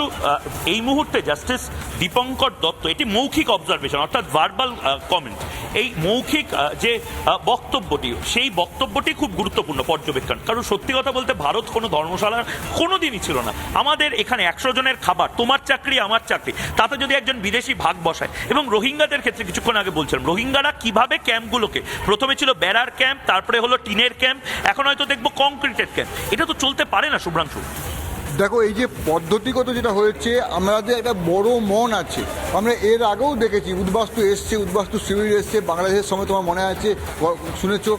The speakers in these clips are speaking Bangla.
আহ, এই মুহূর্তে জাস্টিস দীপঙ্কর দত্ত এটি মৌখিক অবজারভেশন অর্থাৎ ভার্বাল কমেন্ট এই মৌখিক যে বক্তব্যটি সেই বক্তব্যটি খুব গুরুত্বপূর্ণ পর্যবেক্ষণ। কারণ সত্যি কথা বলতে ভারত কোনো ধর্মশালার কোনো দিনই ছিল না। আমাদের এখানে একশো জনের খাবার তোমার চাকরি আমার চাকরি। তাতে যদি একজন বিদেশি ভাগ বসায় এবং রোহিঙ্গাদের ক্ষেত্রে কিছুক্ষণ আগে বলছিলাম রোহিঙ্গারা কীভাবে ক্যাম্পগুলোকে প্রথমে ছিল বেড়ার ক্যাম্প তারপরে হলো টিনের ক্যাম্প এখন হয়তো দেখব কংক্রিটের ক্যাম্প। এটা তো চলতে পারে না শুভ্রাংশু। দেখো, এই যে পদ্ধতিগত যেটা হয়েছে, আমাদের একটা বড় মন আছে। আমরা এর আগেও দেখেছি, উদ্বাস্তু এসছে, উদ্বাস্তু শিবির এসছে, বাংলাদেশের সময় তোমার মনে আছে শুনেছো।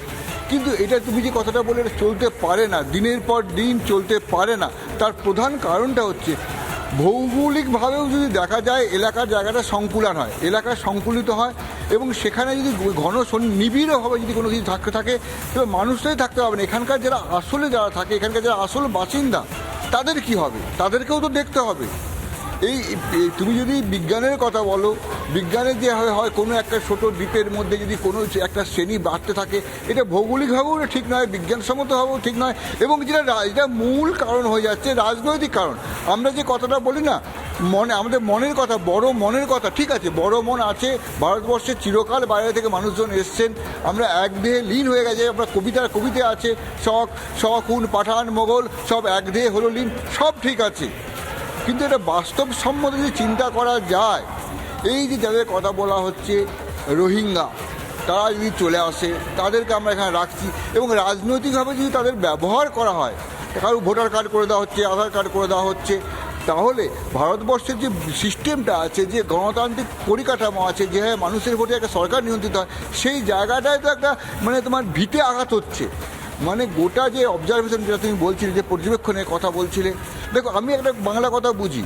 কিন্তু এটা তুমি যে কথাটা বলে এটা চলতে পারে না, দিনের পর দিন চলতে পারে না। তার প্রধান কারণটা হচ্ছে, ভৌগোলিকভাবেও যদি দেখা যায়, এলাকার জায়গাটা সংকুলান হয়, এলাকা সংকুলিত হয়, এবং সেখানে যদি ঘন নিবিড়ভাবে যদি কোনো কিছু থাকতে থাকে তবে মানুষটাই থাকতে হবে না। এখানকার যারা আসলে যারা থাকে, এখানকার যারা আসল বাসিন্দা তাদের কি হবে? তাদেরকেও তো দেখতে হবে। এই তুমি যদি বিজ্ঞানের কথা বলো বিজ্ঞানের যে হয় কোনো একটা ছোট দ্বীপের মধ্যে যদি কোনো একটা শ্রেণি বাড়তে থাকে, এটা ভৌগোলিকভাবেও ঠিক নয়, বিজ্ঞানসম্মতভাবেও ঠিক নয়, এবং যেটা এটা মূল কারণ হয়ে যাচ্ছে, রাজনৈতিক কারণ। আমরা যে কথাটা বলি না, মনে, আমাদের মনের কথা, বড় মনের কথা, ঠিক আছে, বড় মন আছে ভারতবর্ষে চিরকাল বাইরে থেকে মানুষজন এসছেন, আমরা এক একদেহে লীন হয়ে গেছে, আমরা কবিতার কবিতা আছে, শখ শকুন পাঠান, মোগল, সব এক একদেহে হলো লীন, সব ঠিক আছে। কিন্তু এটা বাস্তবসম্মত যদি চিন্তা করা যায়, এই যে যাদের কথা বলা হচ্ছে রোহিঙ্গা, তারা যদি চলে আসে, তাদেরকে আমরা এখানে রাখছি এবং রাজনৈতিকভাবে যদি তাদের ব্যবহার করা হয়, কারও ভোটার কার্ড করে দেওয়া হচ্ছে, আধার কার্ড করে দেওয়া হচ্ছে, তাহলে ভারতবর্ষের যে সিস্টেমটা আছে, যে গণতান্ত্রিক পরিকাঠামো আছে, যে হ্যাঁ মানুষের ভোটে একটা সরকার নিয়ন্ত্রিত হয়, সেই জায়গাটায় তো একটা মানে তোমার ভিটে আঘাত হচ্ছে। মানে গোটা যে অবজারভেশন যেটা তুমি বলছিলে, যে পর্যবেক্ষণের কথা বলছিলে দেখো, আমি একটা বাংলা কথা বুঝি।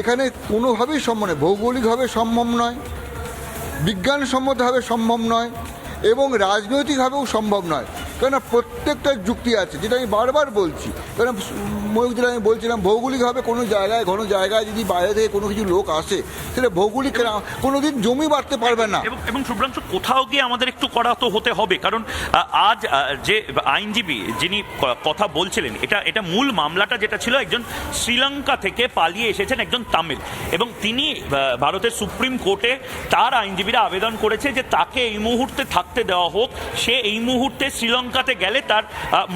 এখানে কোনোভাবেই সম্ভব নয়, ভৌগোলিকভাবে সম্ভব নয়, বিজ্ঞানসম্মতভাবে সম্ভব নয়, এবং রাজনৈতিকভাবেও সম্ভব নয়। কেননা প্রত্যেকটা যুক্তি আছে, যেটা আমি বারবার বলছি। কেন যেটা আমি বলছিলাম ভৌগোলিকভাবে কোনো জায়গায় কোনো জায়গায় যদি বাইরে থেকে কোনো কিছু লোক আসে সেটা ভৌগোলিক কোনো দিন জমি বাড়তে পারবে না। এবং শুভ্রাংশু, কোথাও গিয়ে আমাদের একটু করা তো হতে হবে, কারণ আজ যে আইনজীবী যিনি কথা বলছিলেন, এটা এটা মূল মামলাটা যেটা ছিল, একজন শ্রীলঙ্কা থেকে পালিয়ে এসেছেন একজন তামিল। এবং তিনি ভারতের সুপ্রিম কোর্টে তার আইনজীবীরা আবেদন করেছে যে তাকে এই মুহূর্তে থাকতে দেওয়া হোক। সে এই মুহূর্তে শ্রীলঙ্কাতে গেলে তার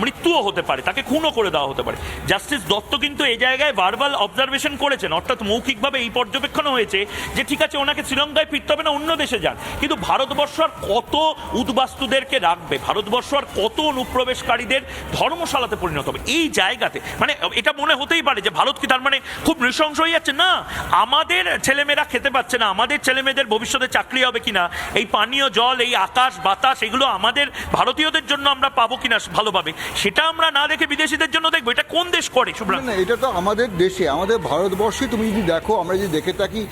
মৃত্যুও হতে পারে, তাকে খুনও করে দেওয়া হতে পারে। জাস্টিস দত্ত কিন্তু এই জায়গায় ভার্বাল অবজারভেশন করেছেন, অর্থাৎ মৌখিকভাবে এই পর্যবেক্ষণও হয়েছে যে ঠিক আছে, ওনাকে শ্রীলঙ্কায় ফিরতে হবে না, অন্য দেশে যান। কিন্তু ভারতবর্ষ আর কত উদ্বাস্তুদেরকে রাখবে, ভারতবর্ষ আর কত অনুপ্রবেশকারীদের ধর্মশালাতে পরিণত হবে? এই জায়গাতে মানে এটা মনে হতেই পারে যে ভারত কি তার মানে খুব নৃশংস হয়ে যাচ্ছে? না, আমাদের ছেলেমেয়েরা খেতে পাচ্ছে না, আমাদের ছেলেমেয়েদের ভবিষ্যতে চাকরি হবে কিনা, এই পানীয় জল, এই আকাশ, বাতাস, এগুলো আমাদের ভারতীয়দের জন্য আমরা পাবো কিনা ভালোভাবে, সেটা আমরা না দেখে বিদেশিদের জন্য দেখব। এটা কোন দেশ করে? না এটা তো আমাদের দেশে, আমাদের ভারতবর্ষে তুমি যদি দেখো, আমরা যদি দেখে থাকি,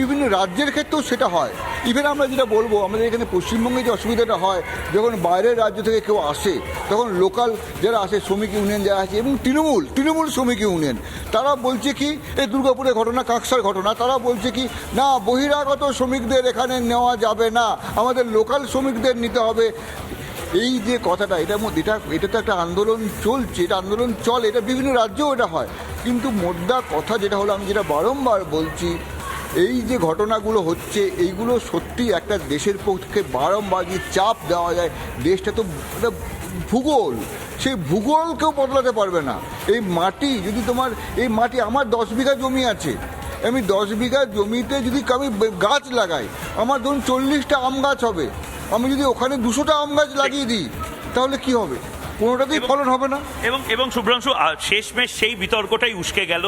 বিভিন্ন রাজ্যের ক্ষেত্রেও সেটা হয়। ইভেন আমরা যেটা বলব, আমাদের এখানে পশ্চিমবঙ্গে যে অসুবিধাটা হয়, যখন বাইরের রাজ্য থেকে কেউ আসে, তখন লোকাল যারা আসে, শ্রমিক ইউনিয়ন যারা আছে এবং তৃণমূল তৃণমূল শ্রমিক ইউনিয়ন তারা বলছে কি এই দুর্গাপুরের ঘটনা, কাকসার ঘটনা। তারা বলছে কি, না, বহিরাগত শ্রমিকদের এখানে নেওয়া যাবে না, আমাদের লোকাল শ্রমিকদের নিতে হবে। এই যে কথাটা মধ্যে এটা এটা তো একটা আন্দোলন চলছে, এটা আন্দোলন চলে, এটা বিভিন্ন রাজ্যেও এটা হয়। কিন্তু মোদ্দা কথা যেটা হলো, আমি যেটা বারংবার বলছি, এই যে ঘটনাগুলো হচ্ছে, এইগুলো সত্যি একটা দেশের পক্ষে বারংবার যে চাপ দেওয়া যায়, দেশটা তো একটা ভূগোল, সেই ভূগোলকেও বদলাতে পারবে না। এই মাটি, যদি তোমার, এই মাটি আমার দশ বিঘা জমি আছে, আমি দশ বিঘা জমিতে যদি আমি গাছ লাগাই, আমার ধরুন চল্লিশটা আম গাছ হবে আমি যদি ওখানে দুশোটা আম গাছ লাগিয়ে দিই তাহলে কি হবে? কোনোটাতেই ফলন হবে না। এবং এবং শুভ্রাংশু শেষমেশ সেই বিতর্কটাই উস্কে গেল।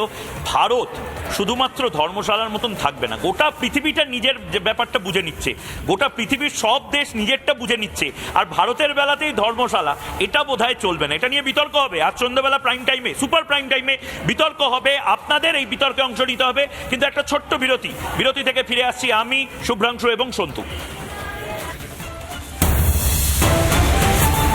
ভারত শুধুমাত্র ধর্মশালার মতন থাকবে না। গোটা পৃথিবীটা নিজের যে ব্যাপারটা বুঝে নিচ্ছে। গোটা পৃথিবীর সব দেশ নিজেরটা বুঝে নিচ্ছে। আর ভারতের বেলাতেই ধর্মশালা এটা বোধহয় চলবে না। এটা নিয়ে বিতর্ক হবে। আজ সন্ধ্যাবেলা প্রাইম টাইমে সুপার প্রাইম টাইমে বিতর্ক হবে। আপনাদের এই বিতর্কে অংশ নিতে হবে। কিন্তু একটা ছোট্ট বিরতি। বিরতি থেকে ফিরে আসছি আমি শুভ্রাংশু এবং সন্তু।